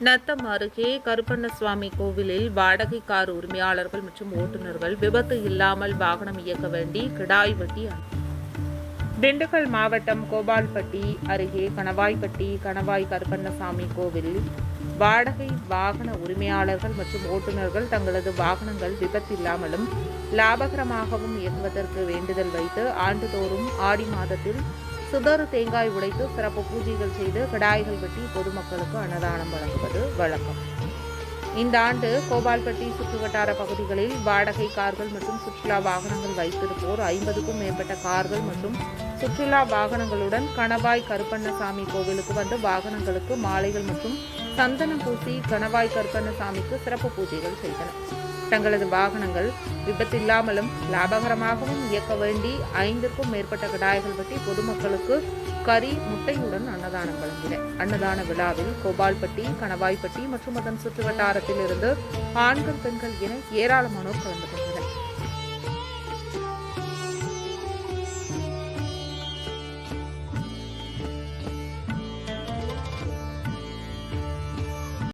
நத்தம் அருகே கருப்பண்ணசுவாமி கோவிலில் வாடகை கார் உரிமையாளர்கள் மற்றும் ஓட்டுநர்கள் விபத்து இல்லாமல் வாகனம் இயக்க வேண்டி கிடாய் வட்டி திண்டுக்கல் மாவட்டம் கோபால்பட்டி அருகே கணவாய்பட்டி கணவாய் கருப்பண்ணசாமி கோவிலில் வாடகை வாகன உரிமையாளர்கள் மற்றும் ஓட்டுநர்கள் தங்களது வாகனங்கள் விபத்தில்லாமலும் லாபகரமாகவும் இயங்குவதற்கு வேண்டுதல் வைத்து ஆண்டுதோறும் ஆடி மாதத்தில் சுதறு தேங்காய் உடைத்து சிறப்பு பூஜைகள் செய்து கிடாய்கள் வெட்டி பொதுமக்களுக்கு அன்னதானம் வழங்குவது வழக்கம். இந்த ஆண்டு கோபால்பட்டி சுற்றுவட்டார பகுதிகளில் வாடகை கார்கள் மற்றும் சுற்றுலா வாகனங்கள் வைத்திருப்போர் ஐம்பதுக்கும் மேற்பட்ட கார்கள் மற்றும் சுற்றுலா வாகனங்களுடன் கணவாய் கருப்பண்ணசாமி கோவிலுக்கு வந்து வாகனங்களுக்கு மாலைகள் மற்றும் சந்தனம் பூசி கணவாய் கருப்பண்ணசாமிக்கு சிறப்பு பூஜைகள் செய்தனர். தங்களது வாகனங்கள் விபத்தில்லாமலும் லாபகரமாகவும் இயக்க வேண்டி ஐந்திற்கும் மேற்பட்ட கிடாய்கள் பற்றி பொதுமக்களுக்கு கறி முட்டையுடன் அன்னதானம் வழங்கின. அன்னதான விழாவில் கோபால்பட்டி கணவாய்பட்டி மற்றும் அதன் சுற்றுவட்டாரத்தில் இருந்து ஆண்கள் பெண்கள் என ஏராளமானோர் கலந்து கொண்டனர்.